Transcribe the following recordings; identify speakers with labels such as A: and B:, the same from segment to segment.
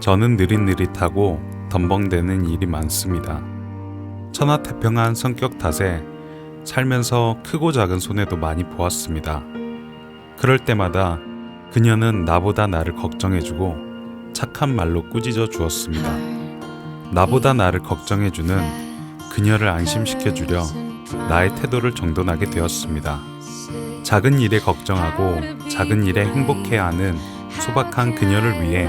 A: 저는 느릿느릿하고 덤벙대는 일이 많습니다. 천하태평한 성격 탓에 살면서 크고 작은 손해도 많이 보았습니다. 그럴 때마다 그녀는 나보다 나를 걱정해주고 착한 말로 꾸짖어 주었습니다. 나보다 나를 걱정해주는 그녀를 안심시켜주려 나의 태도를 정돈하게 되었습니다. 작은 일에 걱정하고 작은 일에 행복해야 하는 소박한 그녀를 위해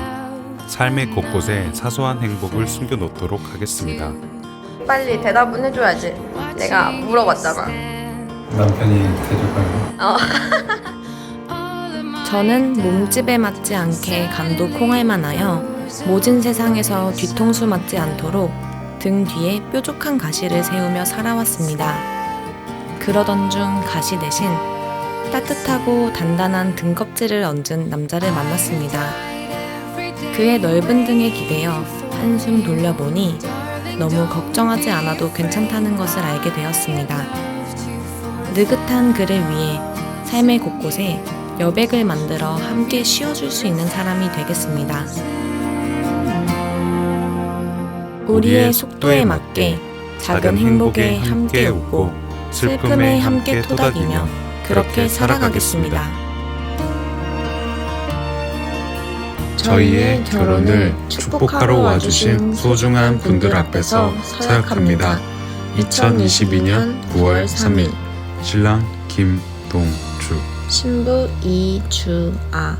A: 삶의 곳곳에 사소한 행복을 숨겨놓도록 하겠습니다.
B: 빨리 대답은 해줘야지. 내가 물어봤잖아.
A: 남편이 대접하는
C: 저는 몸집에 맞지 않게 감도 콩알만 하여 모진 세상에서 뒤통수 맞지 않도록 등 뒤에 뾰족한 가시를 세우며 살아왔습니다. 그러던 중 가시 대신 따뜻하고 단단한 등껍질을 얹은 남자를 만났습니다. 그의 넓은 등에 기대어 한숨 돌려보니 너무 걱정하지 않아도 괜찮다는 것을 알게 되었습니다. 느긋한 그를 위해 삶의 곳곳에 여백을 만들어 함께 쉬어줄 수 있는 사람이 되겠습니다. 우리의 속도에 맞게 작은 행복에 함께 웃고 슬픔에 함께 토닥이며 그렇게 살아가겠습니다.
A: 저희의 결혼을 축복하러 와주신 소중한 분들 앞에서 서약합니다. 2022년 9월 3일. 신랑 김동주.
C: 신부 이주아